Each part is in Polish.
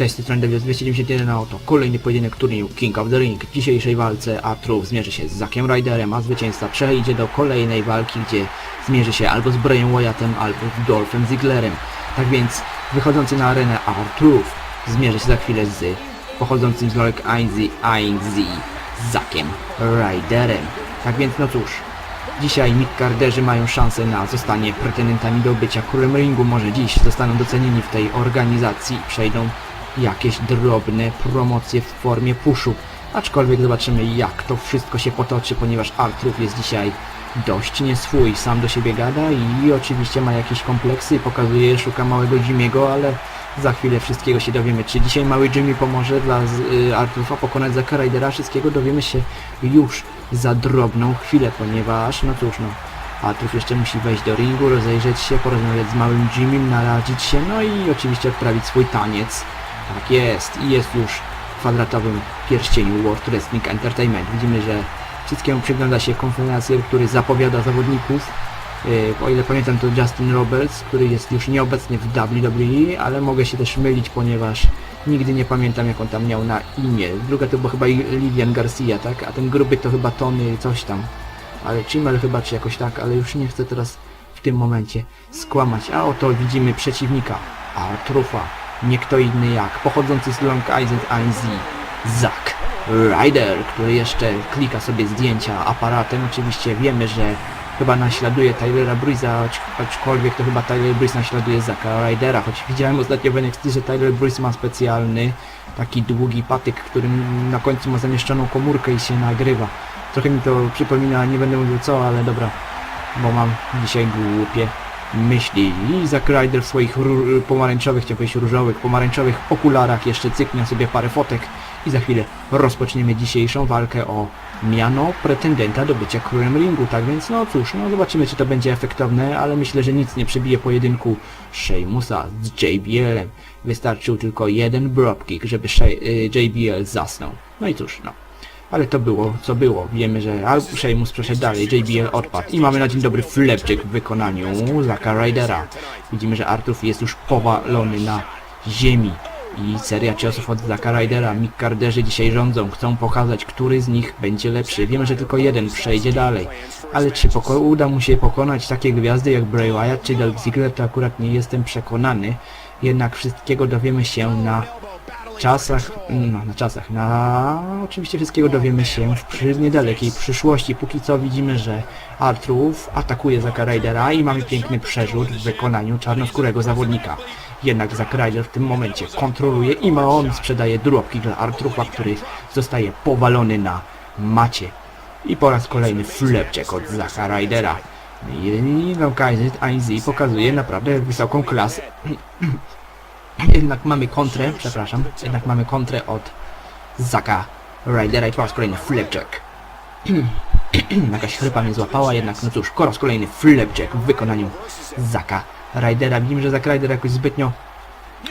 Cześć, z tej strony Devious 291 na oto. Kolejny pojedynek turnieju King of the Ring. W dzisiejszej walce Artrów zmierzy się z Zackiem Ryderem, a zwycięzca przejdzie do kolejnej walki, gdzie zmierzy się albo z Brayem Wyattem, albo z Dolphem Zigglerem. Tak więc wychodzący na arenę Artrów zmierzy się za chwilę z pochodzącym z rolek Ainzi Ainzi Zackiem Ryderem. Tak więc no cóż, Dzisiaj midcarderzy mają szansę na zostanie pretendentami do bycia królem ringu. Może dziś zostaną docenieni w tej organizacji i przejdą jakieś drobne promocje w formie puszu. Aczkolwiek zobaczymy jak to wszystko się potoczy, ponieważ Artrów jest dzisiaj dość nieswój. Sam do siebie gada i oczywiście ma jakieś kompleksy, pokazuje, szuka małego Jimmy'ego, ale za chwilę wszystkiego się dowiemy. Czy dzisiaj mały Jimmy pomoże dla y, Artrufa pokonać Zacka Rydera? Wszystkiego dowiemy się już za drobną chwilę, ponieważ, no cóż, no, Artruf jeszcze musi wejść do ringu, rozejrzeć się, porozmawiać z małym Jimmym, naradzić się, no i oczywiście odprawić swój taniec. Tak jest i jest już w kwadratowym pierścieniu World Wrestling Entertainment. Widzimy, że wszystkiemu przygląda się konferencjer, który zapowiada zawodników. Yy, O ile pamiętam to Justin Roberts, który jest już nieobecny w WWE, ale mogę się też mylić, ponieważ nigdy nie pamiętam jak on tam miał na imię. Druga to była chyba Livian Garcia, tak? A ten gruby to chyba Tony coś tam. Ale Chimmel chyba czy jakoś tak, ale już nie chcę teraz w tym momencie skłamać. A oto widzimy przeciwnika Artrufa. Nie kto inny jak pochodzący z Long Island ANZ Zack Ryder, który jeszcze klika sobie zdjęcia aparatem. Oczywiście wiemy, że chyba naśladuje Tylera acz- aczkolwiek to chyba Tyler Breeze naśladuje Zacka Rydera, choć widziałem ostatnio w NXT, że Tyler Breeze ma specjalny taki długi patyk, którym na końcu ma zamieszczoną komórkę i się nagrywa. Trochę mi to przypomina, nie będę mówił co, ale dobra, bo mam dzisiaj głupie myśli. Zack Ryder w swoich pomarańczowych, powiedzieć różowych, pomarańczowych okularach jeszcze cyknie sobie parę fotek i za chwilę rozpoczniemy dzisiejszą walkę o miano pretendenta do bycia królem ringu. Tak więc no cóż, no zobaczymy czy to będzie efektowne, ale myślę, że nic nie przebije pojedynku Sheamusa z JBL-em. Wystarczył tylko jeden dropkick, żeby y, JBL zasnął. No i cóż, no. Ale to było, co było. Wiemy, że Al Sheamus przeszedł dalej, JBL odpadł. I mamy na dzień dobry flapjack w wykonaniu Zacka Rydera. Widzimy, że Artuf jest już powalony na ziemi. I seria ciosów od Zacka Rydera. Mick dzisiaj rządzą, chcą pokazać, który z nich będzie lepszy. Wiemy, że tylko jeden przejdzie dalej. Ale czy uda mu się pokonać takie gwiazdy jak Bray Wyatt czy Dolph Ziggler, to akurat nie jestem przekonany. Jednak wszystkiego dowiemy się na czasach, no na czasach, na oczywiście wszystkiego dowiemy się w niedalekiej przyszłości. Póki co widzimy, że Artruf atakuje Zacka Rydera i mamy piękny przerzut w wykonaniu czarnoskórego zawodnika. Jednak Zack Ryder w tym momencie kontroluje i ma on sprzedaje dropki dla Artrufa, który zostaje powalony na macie. I po raz kolejny flapjack od Zacka Rydera. I no pokazuje naprawdę wysoką klasę. Jednak mamy kontrę, przepraszam, jednak mamy kontrę od Zaka Rydera i po raz kolejny flapjack. Jakaś chrypa mnie złapała, jednak no cóż, po raz kolejny flapjack w wykonaniu Zaka Rydera. Widzimy, że Zack Ryder jakoś zbytnio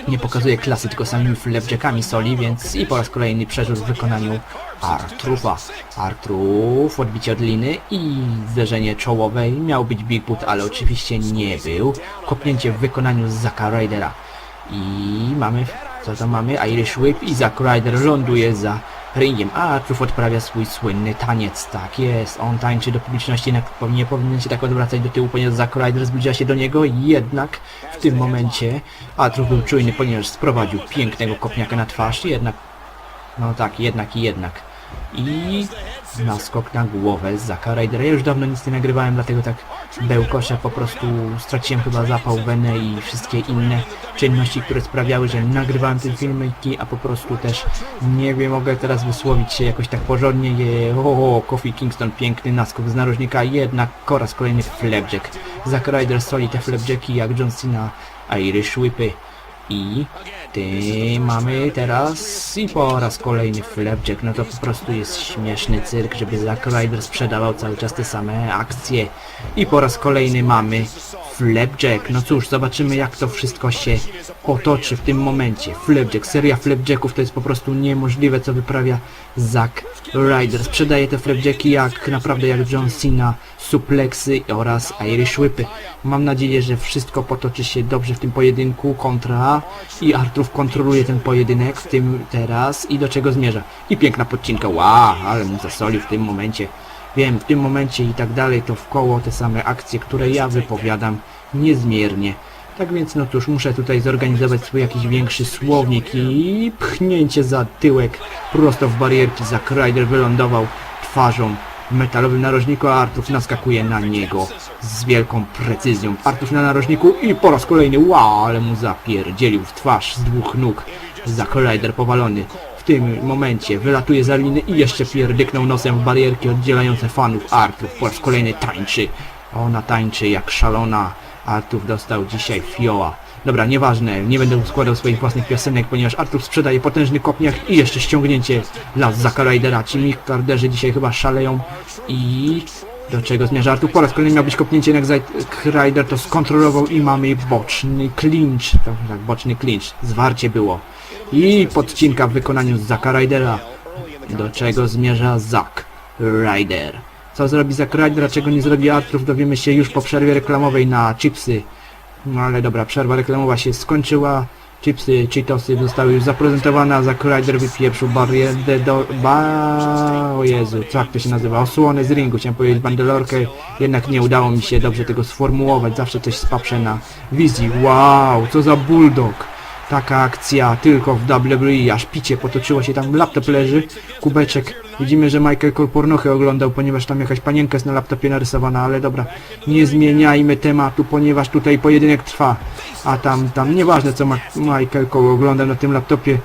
nie pokazuje klasy, tylko samymi flapjackami soli, więc i po raz kolejny przerzut w wykonaniu Artrufa. Artruf, odbicie od liny i zderzenie czołowe. Miał być Big Boot, ale oczywiście nie był. Kopnięcie w wykonaniu Zacka Rydera. I mamy, co to mamy? Irish Whip i Zack Ryder ląduje za ringiem, a odprawia swój słynny taniec. Tak jest, on tańczy do publiczności, nie powinien się tak odwracać do tyłu, ponieważ Zack Ryder zbliża się do niego, jednak w tym momencie Artruf był czujny, ponieważ sprowadził pięknego kopniaka na twarz, jednak no tak, jednak i jednak. I naskok na głowę Zacka Rydera. Ja już dawno nic nie nagrywałem, dlatego tak bełkoszę, po prostu straciłem chyba zapał, wenę i wszystkie inne czynności, które sprawiały, że nagrywałem te filmiki, a po prostu też nie wiem, mogę teraz wysłowić się jakoś tak porządnie. Je, o, Kofi Kingston, piękny naskok z narożnika, jednak po raz kolejny flapjack. Zack Ryder soli te flapjacki jak John Cena, Irish Whipy. I ty mamy teraz i po raz kolejny flapjack, no to po prostu jest śmieszny cyrk, żeby Zack Ryder sprzedawał cały czas te same akcje. I po raz kolejny mamy flapjack. No cóż, zobaczymy jak to wszystko się potoczy w tym momencie. Flapjack, seria flapjacków to jest po prostu niemożliwe co wyprawia Zack Ryder. Sprzedaje te flapjacki jak naprawdę jak John Cena, supleksy oraz Irish Whipy. Mam nadzieję, że wszystko potoczy się dobrze w tym pojedynku kontra i Artur kontroluje ten pojedynek w tym teraz i do czego zmierza. I piękna podcinka, wow, ale mu zasolił w tym momencie. Wiem, w tym momencie i tak dalej to w koło te same akcje, które ja wypowiadam niezmiernie. Tak więc no cóż, muszę tutaj zorganizować swój jakiś większy słownik i pchnięcie za tyłek prosto w barierki. Zack Ryder wylądował twarzą w metalowym narożniku, a Artów naskakuje na niego z wielką precyzją. Artów na narożniku i po raz kolejny, wow, ale mu zapierdzielił w twarz z dwóch nóg. Zack Ryder powalony. Tym momencie wylatuje za liny i jeszcze pierdyknął nosem w barierki oddzielające fanów. Artów po raz kolejny tańczy. Ona tańczy jak szalona. Artów dostał dzisiaj fioła. Dobra, nieważne, nie będę składał swoich własnych piosenek, ponieważ Artów sprzedaje potężny kopniak i jeszcze ściągnięcie dla Zaka Rydera. Ci Miktarderzy dzisiaj chyba szaleją i... Do czego zmierza Artów? Po raz kolejny miał być kopnięcie, jednak Zack Ryder to skontrolował i mamy boczny clinch. To, tak, boczny clinch. Zwarcie było. I podcinka w wykonaniu Zacka Rydera. Do czego zmierza Zack Ryder? Co zrobi Zack Ryder, czego nie zrobi Artrów, dowiemy się już po przerwie reklamowej na chipsy. No ale dobra, przerwa reklamowa się skończyła. Chipsy, Cheetosy zostały już zaprezentowane, a Zack Ryder wypieprzył barierę do... Ba... O Jezu, co jak to się nazywa? Osłonę z ringu, chciałem powiedzieć bandelorkę, jednak nie udało mi się dobrze tego sformułować, zawsze coś spaprze na wizji. Wow, co za bulldog! Taka akcja tylko w WWE, aż picie potoczyło się tam, laptop leży, kubeczek. Widzimy, że Michael Cole pornochy oglądał, ponieważ tam jakaś panienka jest na laptopie narysowana, ale dobra, nie zmieniajmy tematu, ponieważ tutaj pojedynek trwa. A tam, tam, nieważne co Ma Michael Cole oglądał na tym laptopie,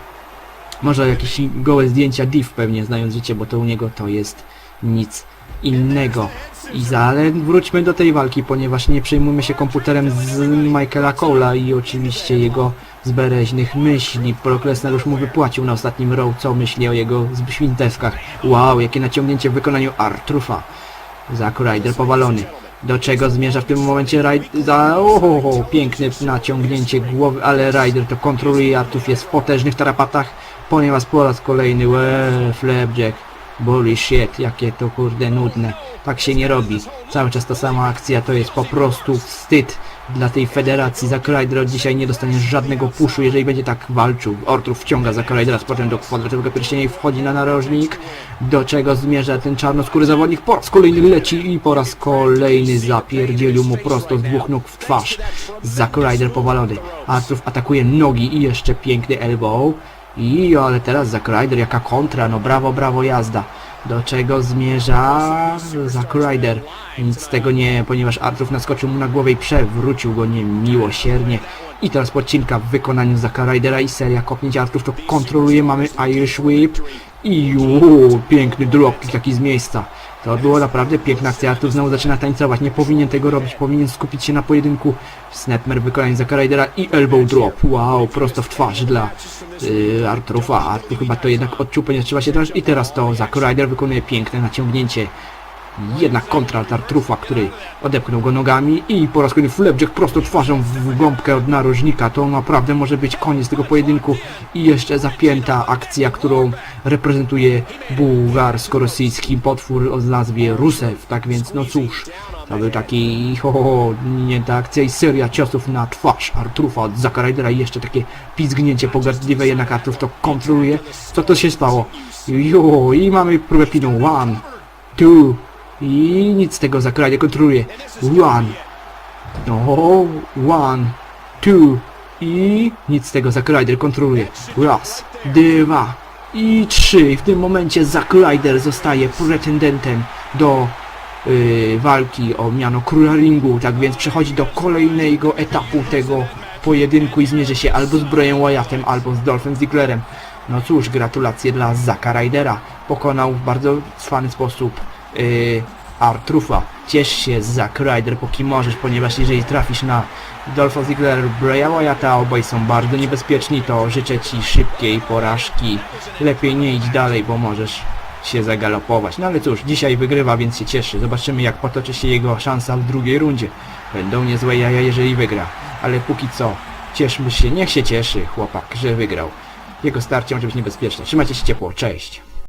może jakieś gołe zdjęcia div pewnie, znając życie, bo to u niego to jest nic innego. I za, ale wróćmy do tej walki, ponieważ nie przejmujmy się komputerem z Michaela Cole'a i oczywiście jego zbereźnych myśli. Brock Lesnar już mu wypłacił na ostatnim row, co myśli o jego świntewkach. Wow, jakie naciągnięcie w wykonaniu Artrufa. Zack Ryder powalony. Do czego zmierza w tym momencie Ryder? Za... Oho, piękne naciągnięcie głowy, ale Ryder to kontroluje. Artuf jest w potężnych tarapatach, ponieważ po raz kolejny, łe, flapjack. Bully shit, jakie to kurde nudne. Tak się nie robi. Cały czas ta sama akcja to jest po prostu wstyd dla tej federacji. Od dzisiaj nie dostanie żadnego puszu, jeżeli będzie tak walczył. Ortrów wciąga Zack Rydera z potem do kwadratowego pierścienia i wchodzi na narożnik. Do czego zmierza ten czarnoskóry zawodnik? Po raz kolejny leci i po raz kolejny zapierdzielił mu prosto z dwóch nóg w twarz. Zack Ryder powalony. Artrów atakuje nogi i jeszcze piękny elbow. I ale teraz Zack Ryder, jaka kontra, no brawo, brawo jazda. Do czego zmierza Zack Ryder? Nic z tego nie, ponieważ Artrów naskoczył mu na głowę i przewrócił go niemiłosiernie. I teraz podcinka w wykonaniu Zacka Rydera i seria kopnięć Artrów to kontroluje, mamy Irish Whip i uuu, piękny dropkick taki z miejsca. To było naprawdę piękna akcja, Artur znowu zaczyna tańcować, nie powinien tego robić, powinien skupić się na pojedynku. Snapmer wykonanie Zacka Rydera i elbow drop, wow, prosto w twarz dla yy, Arturowa. Artur chyba to jednak odczuł, ponieważ trzeba się drąć i teraz to Zack Ryder wykonuje piękne naciągnięcie. Jednak kontra od Artrufa, który odepchnął go nogami i po raz kolejny flapjack prosto twarzą w gąbkę od narożnika. To naprawdę może być koniec tego pojedynku i jeszcze zapięta akcja, którą reprezentuje bułgarsko-rosyjski potwór o nazwie Rusev. Tak więc no cóż, to był taki ho, ho, nie ta akcja i seria ciosów na twarz Artrufa od Zacka Rydera i jeszcze takie pizgnięcie pogardliwe, jednak Artruf to kontroluje. Co to się stało? Jo, i mamy próbę pinu. One, two, i nic z tego Zack Ryder kontroluje. One. No, one, two. I nic z tego Zack Ryder kontroluje. Raz, dwa i trzy. I w tym momencie Zack Ryder zostaje pretendentem do yy, walki o miano króla ringu. Tak więc przechodzi do kolejnego etapu tego pojedynku i zmierzy się albo z Brian Wyattem, albo z Dolphem Zigglerem. No cóż, gratulacje dla Zacka Rydera. Pokonał w bardzo cwany sposób yy, Artrufa. Ciesz się Zack Ryder póki możesz, ponieważ jeżeli trafisz na Dolpha Ziggler lub Braya Wyatta, obaj są bardzo niebezpieczni, to życzę Ci szybkiej porażki. Lepiej nie idź dalej, bo możesz się zagalopować. No ale cóż, dzisiaj wygrywa, więc się cieszy. Zobaczymy jak potoczy się jego szansa w drugiej rundzie. Będą niezłe jaja, jeżeli wygra. Ale póki co, cieszmy się, niech się cieszy chłopak, że wygrał. Jego starcie może być niebezpieczne. Trzymajcie się ciepło, cześć.